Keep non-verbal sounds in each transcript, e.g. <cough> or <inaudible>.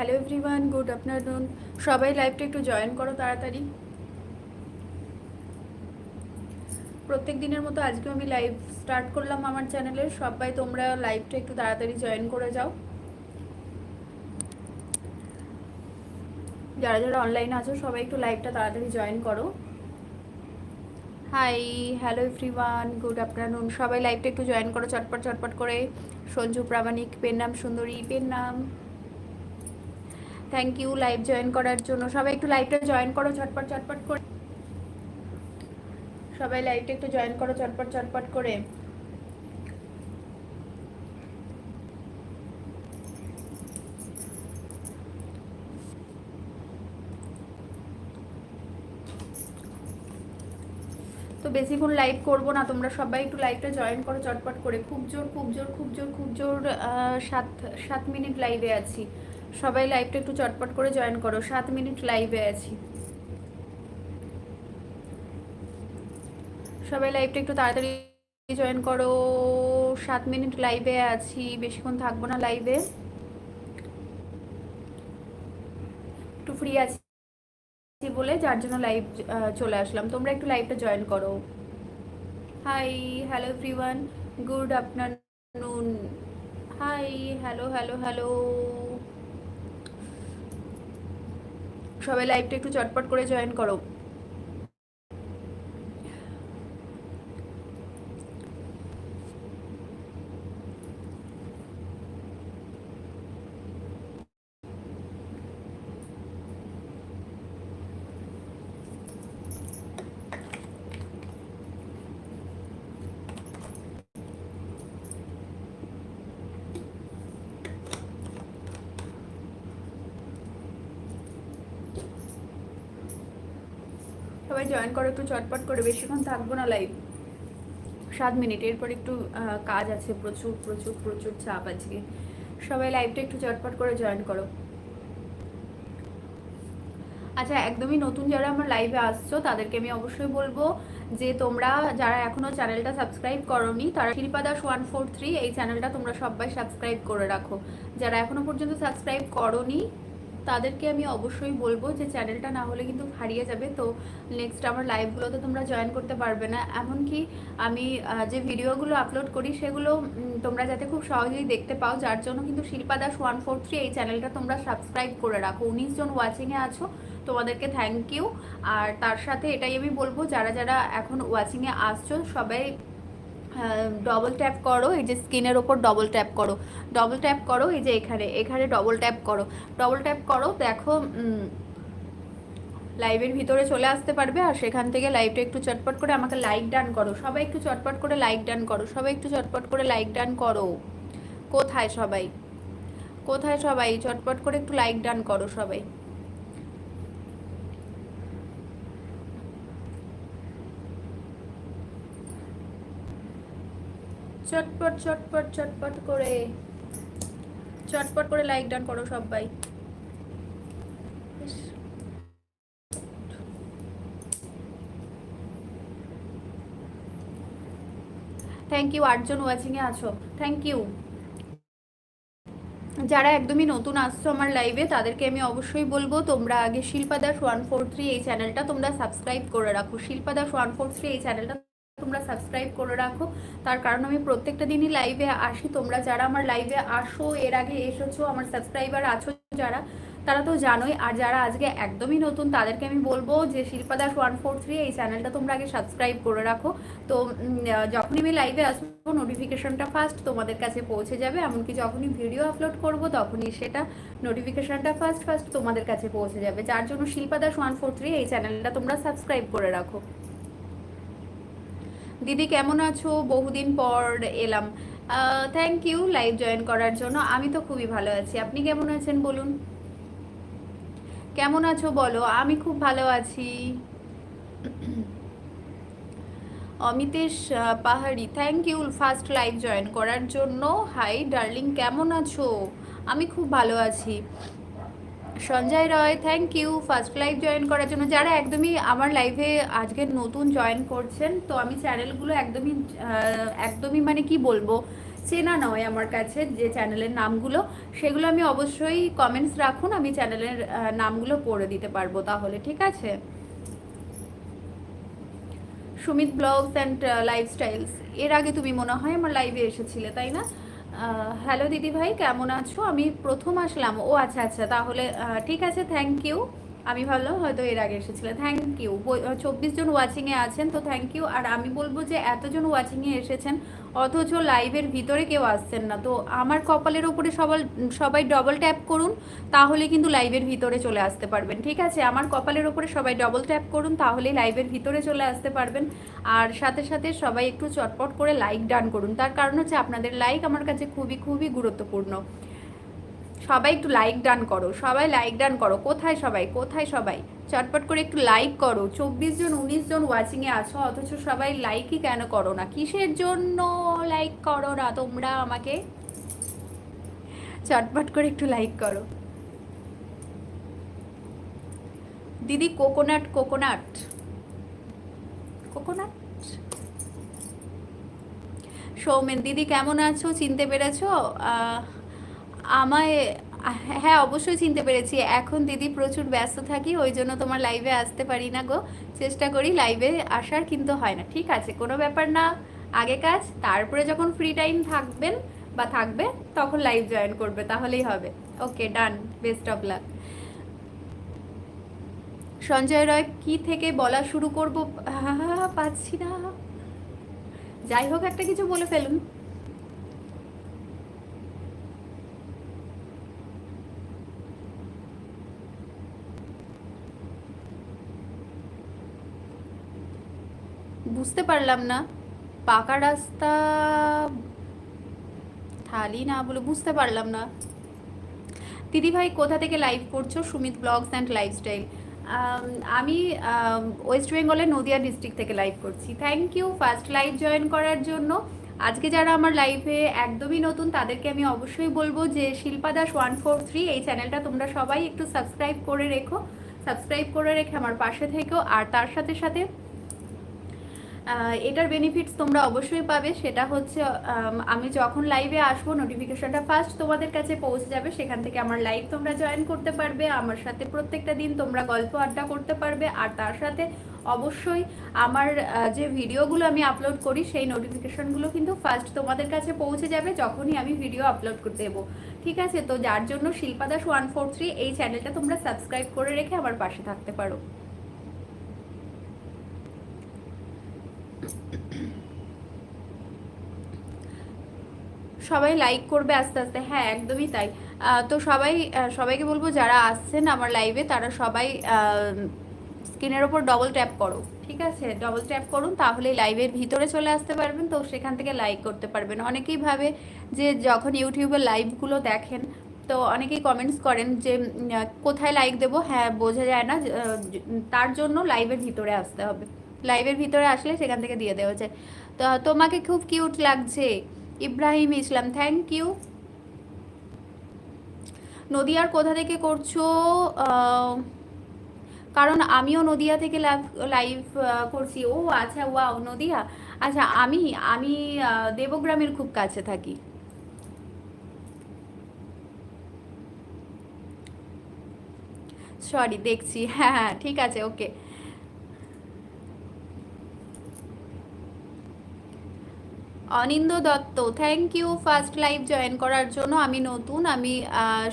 Hello everyone good afternoon সবাই লাইভটা একটু জয়েন করো তাড়াতাড়ি। প্রত্যেক দিনের মতো আজকেও আমি লাইভ স্টার্ট করলাম আমার চ্যানেলে সবাই তোমরা লাইভটা একটু তাড়াতাড়ি জয়েন করে যাও। যারা যারা অনলাইনে আছো, সবাই একটু লাইভটা তাড়াতাড়ি জয়েন করো। Hi hello everyone good afternoon সবাই লাইভটা একটু জয়েন করো, চটপট চটপট করে। সঞ্জু, প্রামাণিক পেন নাম সুন্দরী পেন নাম থ্যাংক ইউ লাইভ জয়েন করার জন্য। সবাই একটু লাইভটা জয়েন করো চটপট চটপট করে। সবাই লাইভটা একটু জয়েন করো চটপট চটপট করে। তো বেশিক্ষণ লাইভ করব না, তোমরা সবাই একটু লাইভটা জয়েন করো চটপট করে। খুব জোর খুব জোর খুব জোর খুব জোর সাত সাত মিনিট লাইভে আছি। সবাই লাইভটা একটু চটপট করে জয়েন করো। সাত মিনিট লাইভে আছি। সবাই লাইভটা একটু তাড়াতাড়ি জয়েন করো। সাত মিনিট লাইভে আছি, বেশিক্ষণ থাকব না লাইভে একটু ফ্রি আছি বলে যার জন্য লাইভ চলে আসলাম। তোমরা একটু লাইভটা জয়েন করো। Hi hello everyone good afternoon hi hello hello hello সবাই লাইভটা একটু চটপট করে জয়েন করো। জয়েন করো, একটু চটপট করে, বেশিক্ষণ থাকব না লাইভ সাত মিনিট এরপর একটু কাজ আছে, প্রচুর প্রচুর প্রচুর চাপ আজকে। সবাই লাইভটা একটু চটপট করে জয়েন করো। আচ্ছা একদমই নতুন যারা আমার লাইভে আসছো, তাদেরকে আমি অবশ্যই বলব যে তোমরা যারা এখনও চ্যানেলটা সাবস্ক্রাইব করনি, তারা Shilpa Das one four three, এই চ্যানেলটা তোমরা সবাই সাবস্ক্রাইব করে রাখো। যারা এখনও পর্যন্ত সাবস্ক্রাইব করনি তাদেরকে আমি অবশ্যই বলব যে চ্যানেলটা না হলে কিন্তু হারিয়ে যাবে। তো নেক্সট আমার লাইভগুলোতে তোমরা জয়েন করতে পারবে না। এমনকি আমি যে ভিডিওগুলো আপলোড করি, সেগুলো তোমরা যাতে খুব সহজেই দেখতে পাও, যার জন্য কিন্তু Shilpa Das one four three এই চ্যানেলটা তোমরা সাবস্ক্রাইব করে রাখো। উনিশ জন ওয়াচিংয়ে আছো, তোমাদেরকে থ্যাংক ইউ আর তার সাথে এটাই আমি বলব, যারা যারা এখন ওয়াচিংয়ে আসছো, সবাই ডবল ট্যাপ করো, এই যে স্ক্রিনের ওপর ডবল ট্যাপ করো। ডবল ট্যাপ করো, এই যে এখানে এখানে ডবল ট্যাপ করো। ডবল ট্যাপ করো, দেখো লাইভের ভিতরে চলে আসতে পারবে আর সেখান থেকে লাইভটা একটু চটপট করে আমাকে লাইক ডান করো। সবাই একটু চটপট করে লাইক ডান করো। সবাই একটু চটপট করে লাইক ডান করো। কোথায় সবাই? কোথায় সবাই? চটপট করে একটু লাইক ডান করো সবাই। চটপট চটপট চটপট করে। চটপট করে লাইক ডান করো সবাই। থ্যাংক ইউ আটজন ওয়াচিংয়ে আছো। থ্যাংক ইউ যারা একদমই নতুন আসছো আমার লাইভে তাদেরকে আমি অবশ্যই বলব, তোমরা আগে Shilpa Das one four three এই চ্যানেলটা তোমরা সাবস্ক্রাইব করে রাখো। Shilpa Das one four three এই চ্যানেলটা তোমরা সাবস্ক্রাইব করে রাখো। তার কারণ আমি প্রত্যেকটা দিনই লাইভে আসি। তোমরা যারা আমার লাইভে আসো, এর আগে এসেছ, আমার সাবস্ক্রাইবার আছো যারা, তারা তো জানোই। আর যারা আজকে একদমই নতুন, তাদেরকে আমি বলব যে, Shilpa Das one four three এই চ্যানেলটা তোমরা আগে সাবস্ক্রাইব করে রাখো। তো যখনই আমি লাইভে আসব নোটিফিকেশনটা ফার্স্ট তোমাদের কাছে পৌঁছে যাবে। এমনকি যখনই ভিডিও আপলোড করব, তখনই সেটা নোটিফিকেশনটা ফার্স্ট ফার্স্ট তোমাদের কাছে পৌঁছে যাবে। যার জন্য Shilpa Das one four three এই চ্যানেলটা তোমরা সাবস্ক্রাইব করে রাখো। দিদি, কেমন আছো? বহুদিন পর এলাম। থ্যাংক ইউ লাইভ জয়েন করার জন্য। আমি তো খুবই ভালো আছি। আপনি কেমন আছেন বলুন? কেমন আছো বলো? আমি খুব ভালো আছি। Amitesh Pahari. Thank you first live join করার জন্য। হাই ডার্লিং কেমন আছো? আমি খুব ভালো আছি। Sanjay Roy thank you first live join করার জন্য। যারা একদমই আমার লাইভে আজকে নতুন জয়েন করছেন, তো আমি চ্যানেলগুলো একদমই একদমই মানে কি বলব, চেনা নয় আমার কাছে যে চ্যানেলের নামগুলো। সেগুলো আমি অবশ্যই কমেন্টস রাখুন, আমি চ্যানেলের নামগুলো পড়ে দিতে পারব তাহলে, ঠিক আছে? সুমিত ব্লগস অ্যান্ড লাইফস্টাইলস এর আগে তুমি মনে হয় আমার লাইভে এসেছিলে, তাই না? হ্যালো দিদি ভাই কেমন আছো? আমি প্রথম আসলাম। ও আচ্ছা আচ্ছা তাহলে ঠিক আছে থ্যাংক ইউ আমি ভাবলাম হয়তো এর আগে এসেছিলে। থ্যাংক ইউ চব্বিশ জন ওয়াচিংয়ে আছেন, তো থ্যাংক ইউ আর আমি বলব যে এতজন ওয়াচিংয়ে এসেছেন, অথচ লাইভের ভিতরে কেউ আসছেন না। তো আমার কপালের ওপরে সবাই সবাই ডবল ট্যাপ করুন, তাহলে কিন্তু লাইভের ভিতরে চলে আসতে পারবেন। ঠিক আছে? আমার কপালের ওপরে সবাই ডবল ট্যাপ করুন, তাহলেই লাইভের ভিতরে চলে আসতে পারবেন। আর সাথে সাথে সবাই একটু চটপট করে লাইক ডান করুন। তার কারণ হচ্ছে আপনাদের লাইক আমার কাছে খুবই খুবই গুরুত্বপূর্ণ। সবাই একটু লাইক ডান করো, সবাই লাইক ডান করো। কোথায় সবাই? কোথায় সবাই? চটপট করে একটু লাইক করো। চব্বিশ জন, উনিশ জন ওয়াচিংয়ে আছো, অথচ সবাই লাইকই কেন করো না? কিসের জন্য লাইক করো না তোমরা আমাকে? চটপট করে একটু লাইক করো। দিদি কোকোনাট কোকোনাট কোকোনাট সৌমেন দিদি কেমন আছো? চিনতে পেরেছ? আমায় হ্যাঁ অবশ্যই চিনতে পেরেছি। এখন দিদি প্রচুর ব্যস্ত থাকি, ওই জন্য তোমার লাইভে আসতে পারি না গো। চেষ্টা করি লাইভে আসার, কিন্তু হয় না। ঠিক আছে, কোনো ব্যাপার না। আগে কাজ, তারপরে যখন ফ্রি টাইম থাকবেন বা থাকবে, তখন লাইভ জয়েন করবে, তাহলেই হবে। Okay done best of luck Sanjay Roy, কি থেকে বলা শুরু করব? পাচ্ছি না। যাই হোক, একটা কিছু বলে ফেলুন। বুঝতে পারলাম না। পাকা রাস্তা থালি না বলে বুঝতে পারলাম না। দিদি ভাই কোথা থেকে লাইভ করছ? সুমিত ব্লগস অ্যান্ড লাইফস্টাইল আমি ওয়েস্ট বেঙ্গলের নদিয়া ডিস্ট্রিক্ট থেকে লাইভ করছি। Thank you first live join করার জন্য। আজকে যারা আমার লাইভে একদমই নতুন, তাদেরকে আমি অবশ্যই বলব যে Shilpa Das one four three এই চ্যানেলটা তোমরা সবাই একটু সাবস্ক্রাইব করে রেখো। সাবস্ক্রাইব করে রেখে আমার পাশে থেকেও আর তার সাথে সাথে এটার বেনিফিটস তোমরা অবশ্যই পাবে। সেটা হচ্ছে, আমি যখন লাইভে আসব নোটিফিকেশনটা ফার্স্ট তোমাদের কাছে পৌঁছে যাবে। সেখান থেকে আমার লাইভ তোমরা জয়েন করতে পারবে। আমার সাথে প্রত্যেকটা দিন তোমরা গল্প আড্ডা করতে পারবে। আর তার সাথে অবশ্যই আমার যে ভিডিওগুলো আমি আপলোড করি, সেই নোটিফিকেশনগুলো কিন্তু ফার্স্ট তোমাদের কাছে পৌঁছে যাবে যখনই আমি ভিডিও আপলোড করে দেবো। ঠিক আছে? তো যার জন্য Shilpa Das one four three এই চ্যানেলটা তোমরা সাবস্ক্রাইব করে রেখে আমার পাশে থাকতে পারো। সবাই লাইক করবে আস্তে আস্তে। হ্যাঁ একদমই তাই। তো সবাই সবাইকে বলব যারা আসছেন আমার লাইভে তারা সবাই স্ক্রিনের ওপর ডবল ট্যাপ করো, ঠিক আছে? ডবল ট্যাপ করুন তাহলে লাইভের ভিতরে চলে আসতে পারবেন। তো সেখান থেকে লাইক করতে পারবেন। অনেকেই ভাবে যে যখন ইউটিউবে লাইভগুলো দেখেন, তো অনেকেই কমেন্টস করেন যে কোথায় লাইক দেবো? হ্যাঁ বোঝা যায় না তার জন্য লাইভের ভিতরে আসতে হবে। লাইভের ভিতরে আসলে সেখান থেকে দিয়ে দেওয়া যায় তো, তোমাকে খুব কিউট লাগছে। ইব্রাহিম ইসলাম থ্যাংক ইউ নদিয়ার কোথা থেকে করছ? কারণ আমিও নদিয়া থেকে লাইভ লাইভ করছি। ও আচ্ছা ওয়াও নদিয়া। আচ্ছা আমি আমি দেবগ্রামের খুব কাছে থাকি। সরি দেখছি। হ্যাঁ হ্যাঁ ঠিক আছে okay Aninda Dutta thank you first live join করার জন্য। আমি নতুন, আমি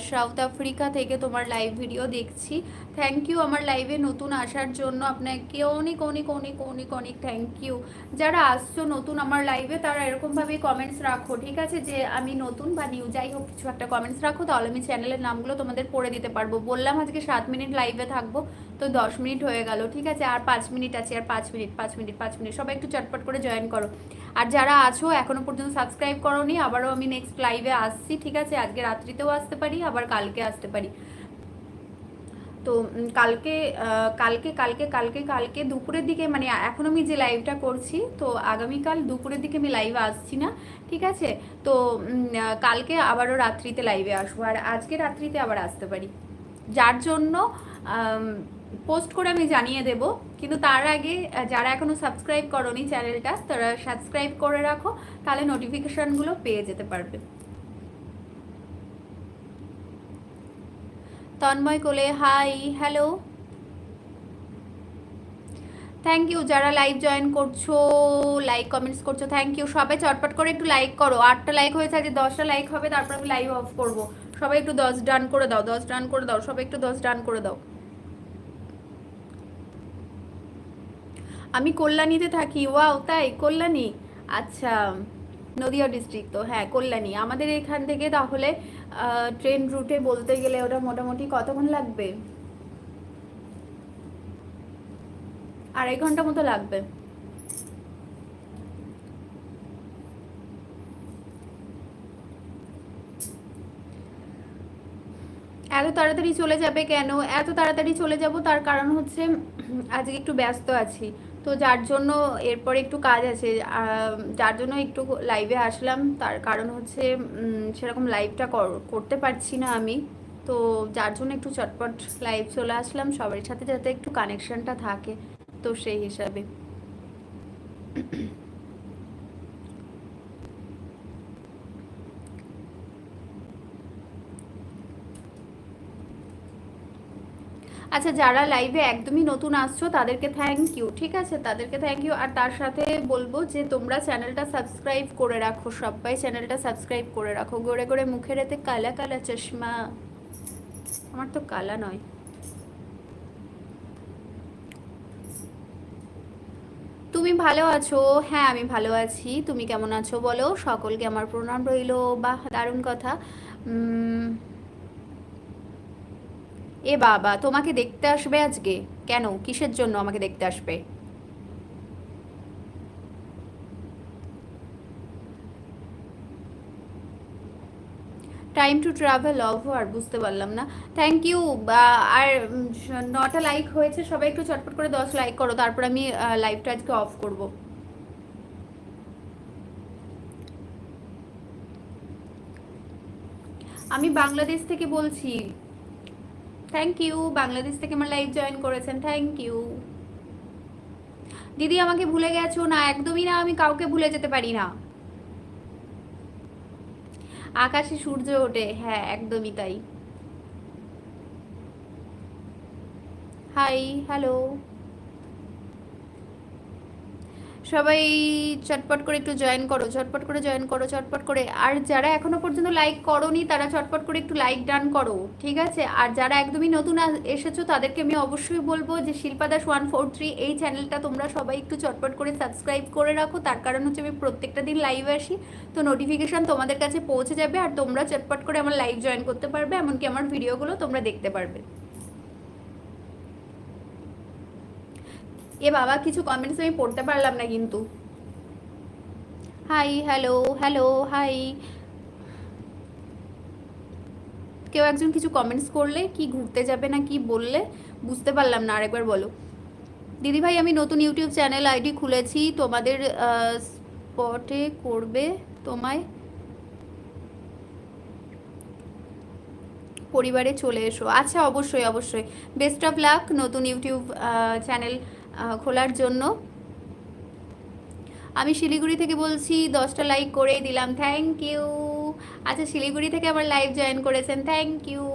সাউথ আফ্রিকা থেকে তোমার লাইভ ভিডিও দেখছি। থ্যাংক ইউ আমার লাইভে নতুন আসার জন্য। আপনাকে অনেক অনেক অনেক অনেক অনেক থ্যাংক ইউ যারা আসছো নতুন আমার লাইভে তারা এরকমভাবেই কমেন্টস রাখো, ঠিক আছে? যে আমি নতুন বা নিউ যাই হোক, কিছু একটা কমেন্টস রাখো, তাহলে আমি চ্যানেলের নামগুলো তোমাদের পড়ে দিতে পারব। বললাম আজকে সাত মিনিট লাইভে থাকব, তো দশ মিনিট হয়ে গেল, ঠিক আছে? আর পাঁচ মিনিট আছে, আর পাঁচ মিনিট পাঁচ মিনিট পাঁচ মিনিট, সবাই একটু চটপট করে জয়েন করো। আর যারা আছো এখনও পর্যন্ত সাবস্ক্রাইব করোনি, আবারও আমি নেক্সট লাইভে আসছি, ঠিক আছে? আজকে রাত্রিতেও আসতে পারি, আবার কালকে আসতে পারি। তো কালকে কালকে কালকে কালকে কালকে দুপুরের দিকে মানে এখন আমি যে লাইভটা করছি, তো আগামীকাল দুপুরের দিকে আমি লাইভে আসছি না, ঠিক আছে? তো কালকে আবারও রাত্রিতে লাইভে আসব, আর আজকে রাত্রিতে আবার আসতে পারি। যার জন্য পোস্ট করে আমি জানিয়ে দেব। কিন্তু তার আগে যারা এখনও সাবস্ক্রাইব করনি চ্যানেলটা, তারা সাবস্ক্রাইব করে রাখো, তাহলে নোটিফিকেশনগুলো পেয়ে যেতে পারবে। Tanmoy Kole, hi, hello. Thank you যারা লাইভ জয়েন করছ লাইক কমেন্টস করছ থ্যাংক ইউ সবাই চটপট করে একটু লাইক করো। আটটা লাইক হয়েছে আজকে দশটা লাইক হবে, তারপর আমি লাইভ অফ করব। সবাই একটু দশ ডান করে দাও, দশ ডান করে দাও, সবাই একটু দশ ডান করে দাও। আমি কল্যাণীতে থাকি, ওয়াও, তাই, কল্যাণী? আচ্ছা নদিয়া ডিস্ট্রিক্ট তো হ্যাঁ কল্যাণী। আমাদের এখান থেকে তাহলে ট্রেন রুটে বলতে গেলে ওটা মোটামুটি কতক্ষণ লাগবে? আড়াই ঘণ্টা মতো লাগবে। এত তাড়াতাড়ি চলে যাবে কেন? এত তাড়াতাড়ি চলে যাব, তার কারণ হচ্ছে, আজকে একটু ব্যস্ত আছি। তো যার জন্য এরপরে একটু কাজ আছে যার জন্য একটু লাইভে আসলাম। তার কারণ হচ্ছে সেরকম লাইভটা করতে পারছি না আমি। তো যার জন্য একটু চটপট লাইভ চলে আসলাম সবার সাথে যাতে একটু কানেকশনটা থাকে। তো সেই হিসাবে। আচ্ছা যারা লাইভে একদমই নতুন আসছো, তাদেরকে থ্যাংক ইউ ঠিক আছে? তাদেরকে থ্যাংক ইউ আর তার সাথে বলব যে, তোমরা চ্যানেলটা সাবস্ক্রাইব করে রাখো সবাই চ্যানেলটা সাবস্ক্রাইব করে রাখো। গড়ে গড়ে মুখের এতে কালা কালা চশমা। আমার তো কালা নয়। তুমি ভালো আছো? হ্যাঁ আমি ভালো আছি। তুমি কেমন আছো বলো? সকলকে আমার প্রণাম রইল। বাহ, দারুণ কথা। এ বাবা, তোমাকে দেখতে আসবে আজকে। কেন? কিসের জন্য আমাকে দেখতে আসবে? টাইম টু ট্রাভেল অফ আর বুঝতে পারলাম না। থ্যাংক ইউ আর নটা লাইক হয়েছে, সবাই একটু চটপট করে দশ লাইক করো, তারপর আমি লাইভটা আজকে অফ করব। আমি বাংলাদেশ থেকে বলছি থ্যাংক ইউ বাংলাদেশ থেকে আমার লাইভ জয়েন করেছেন। থ্যাংক ইউ দিদি, আমাকে ভুলে গেছো না? একদমই না, আমি কাউকে ভুলে যেতে পারি না। আকাশে সূর্য ওঠে। হ্যাঁ একদমই তাই। হাই হ্যালো সবাই চটপট করে একটু জয়েন করো, চটপট করে জয়েন করো, চটপট করে। আর যারা এখনও পর্যন্ত লাইক করোনি, তারা চটপট করে একটু লাইক ডান করো, ঠিক আছে? আর যারা একদমই নতুন এসেছ, তাদেরকে আমি অবশ্যই বলব যে Shilpa Das one four three এই চ্যানেলটা তোমরা সবাই একটু চটপট করে সাবস্ক্রাইব করে রাখো। তার কারণ হচ্ছে আমি প্রত্যেকটা দিন লাইভে আসি, তো নোটিফিকেশান তোমাদের কাছে পৌঁছে যাবে আর তোমরা চটপট করে আমার লাইভ জয়েন করতে পারবে, এমনকি আমার ভিডিওগুলো তোমরা দেখতে পারবে। এ বাবা, কিছু কমেন্টস আমি পড়তে পারলাম না কিন্তু। হাই হ্যালো হ্যালো হাই কেউ একজন কিছু কমেন্টস করলে, কি ঘুরতে যাবে না কি বললে, বুঝতে পারলাম না, আরেকবার বলো। দিদি ভাই আমি নতুন ইউটিউব চ্যানেল আইডি খুলেছি, তোমাদের স্পটে করবে তোমায়। পরিবারে চলে এসো। আচ্ছা অবশ্যই অবশ্যই। বেস্ট অফ লাক নতুন ইউটিউব চ্যানেল খোলার জন্য। আমি শিলিগুড়ি থেকে বলছি, দশটা লাইক করেই দিলাম থ্যাংক ইউ আচ্ছা শিলিগুড়ি থেকে আমার লাইভ জয়েন করেছেন থ্যাংক ইউ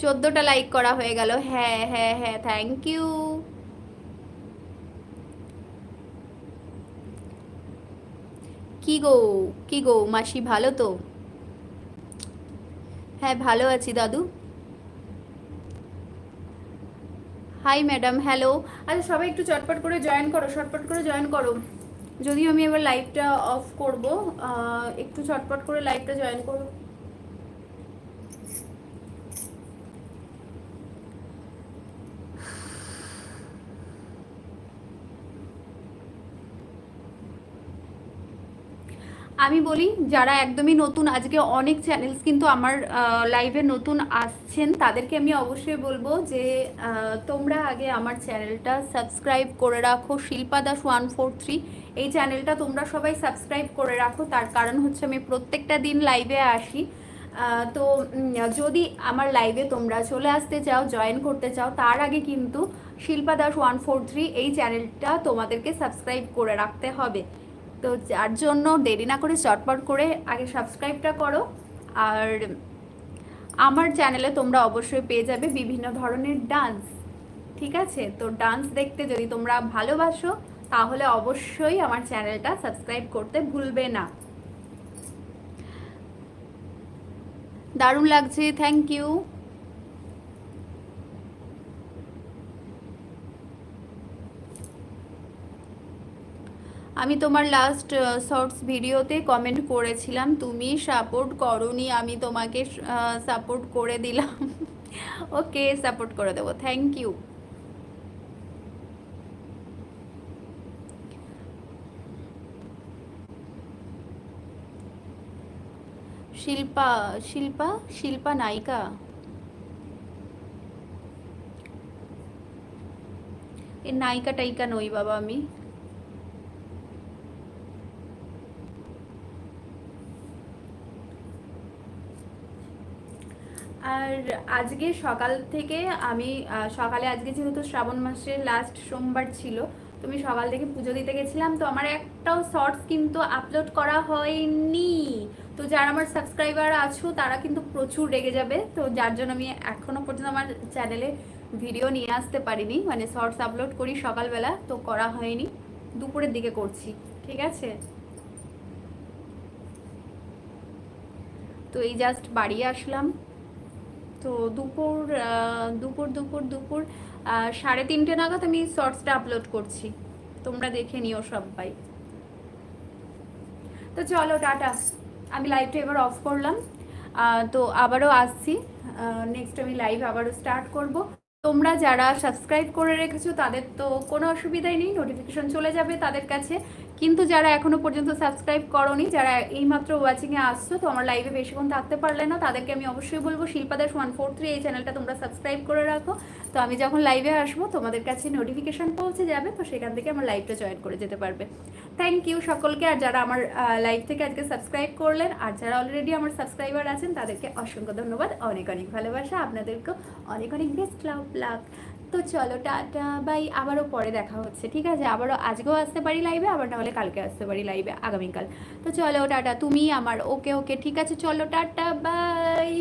চোদ্দোটা লাইক করা হয়ে গেল হ্যাঁ হ্যাঁ হ্যাঁ থ্যাংক ইউ কি গো কি গো, মাসি ভালো তো? হ্যাঁ ভালো আছি দাদু। হাই ম্যাডাম হ্যালো আচ্ছা সবাই একটু চটপট করে জয়েন করো চটপট করে জয়েন করো। যদিও আমি এবার লাইভটা অফ করব একটু চটপট করে লাইভটা জয়েন করো। আমি বলি, যারা একদমই নতুন, আজকে অনেক চ্যানেলস কিন্তু আমার লাইভে নতুন আসছেন, তাদেরকে আমি অবশ্যই বলব যে তোমরা আগে আমার চ্যানেলটা সাবস্ক্রাইব করে রাখো, Shilpa Das one four three এই চ্যানেলটা তোমরা সবাই সাবস্ক্রাইব করে রাখো, তার কারণ হচ্ছে আমি প্রত্যেকটা দিন লাইভে আসি। তো যদি আমার লাইভে তোমরা চলে আসতে চাও জয়েন করতে চাও, তার আগে কিন্তু Shilpa Das one four three এই চ্যানেলটা তোমাদেরকে সাবস্ক্রাইব করে রাখতে হবে। তো যার জন্য দেরি না করে চটপট করে আগে সাবস্ক্রাইবটা করো। আর আমার চ্যানেলে তোমরা অবশ্যই পেয়ে যাবে বিভিন্ন ধরনের ডান্স ঠিক আছে? তো ডান্স দেখতে যদি তোমরা ভালোবাসো, তাহলে অবশ্যই আমার চ্যানেলটা সাবস্ক্রাইব করতে ভুলবে না। দারুণ লাগছে থ্যাংক ইউ আমি তোমার লাস্ট শর্টস ভিডিওতে কমেন্ট করেছিলাম, তুমি সাপোর্ট করনি, আমি তোমাকে সাপোর্ট করে দিলাম। <laughs> ওকে সাপোর্ট করে দেবো থ্যাংক ইউ শিল্পা শিল্পা শিল্পা নায়িকা। এ নায়িকা টাইকা নই বাবা আমি। আর আজকে সকাল থেকে আমি সকালে আজকে যেহেতু শ্রাবণ মাসের লাস্ট সোমবার ছিল, তো আমি সকাল থেকে পুজো দিতে গেছিলাম, তো আমার একটাও শর্টস কিন্তু আপলোড করা হয়নি। তো যারা আমার সাবস্ক্রাইবার আছো, তারা কিন্তু প্রচুর রেগে যাবে, তো যার জন্য আমি এখনও পর্যন্ত আমার চ্যানেলে ভিডিও নিয়ে আসতে পারিনি মানে শর্টস আপলোড করি সকালবেলা, তো করা হয়নি, দুপুরের দিকে করছি, ঠিক আছে? তো এই জাস্ট বাড়ি আসলাম। তো দুপুর দুপুর দুপুর দুপুর সাড়ে তিনটে নাগাদ আমি শর্টসটা আপলোড করছি। তোমরা দেখে নিও সবাই। তো চলো, টাটা। আমি লাইভটা এবার অফ করলাম। তো আবারও আসছি। নেক্সট আমি লাইভ আবারও স্টার্ট করব। তোমরা যারা সাবস্ক্রাইব করে রেখেছো, তাদের তো কোনো অসুবিধাই নেই। নোটিফিকেশন চলে যাবে তাদের কাছে। কিন্তু যারা এখনও পর্যন্ত সাবস্ক্রাইব করনি, যারা এইমাত্র ওয়াচিংয়ে আসছো, তো আমার লাইভে বেশিক্ষণ থাকতে পারলে না, তাদেরকে আমি অবশ্যই বলব শিল্পাদাস ওয়ান ফোর থ্রি এই চ্যানেলটা তোমরা সাবস্ক্রাইব করে রাখো। তো আমি যখন লাইভে আসব, তোমাদের কাছে নোটিফিকেশন পৌঁছে যাবে, তো সেখান থেকে আমার লাইভটা জয়েন করে যেতে পারবে। থ্যাংক ইউ সকলকে, আর যারা আমার লাইভ থেকে আজকে সাবস্ক্রাইব করলেন, আর যারা অলরেডি আমার সাবস্ক্রাইবার আছেন, তাদেরকে অসংখ্য ধন্যবাদ, অনেক অনেক ভালোবাসা, আপনাদেরকেও অনেক অনেক বেস্ট লাভ লাভ তো চলো, টাটা, বাই। আবারও পরে দেখা হচ্ছে, ঠিক আছে? আবারও আজকেও আসতে পারি লাইভে আবার নাহলে কালকে আসতে পারি লাইভে আগামীকাল। তো চলো, টাটা। তুমি আমার, ওকে ওকে, ঠিক আছে? চলো, টাটা, বাই।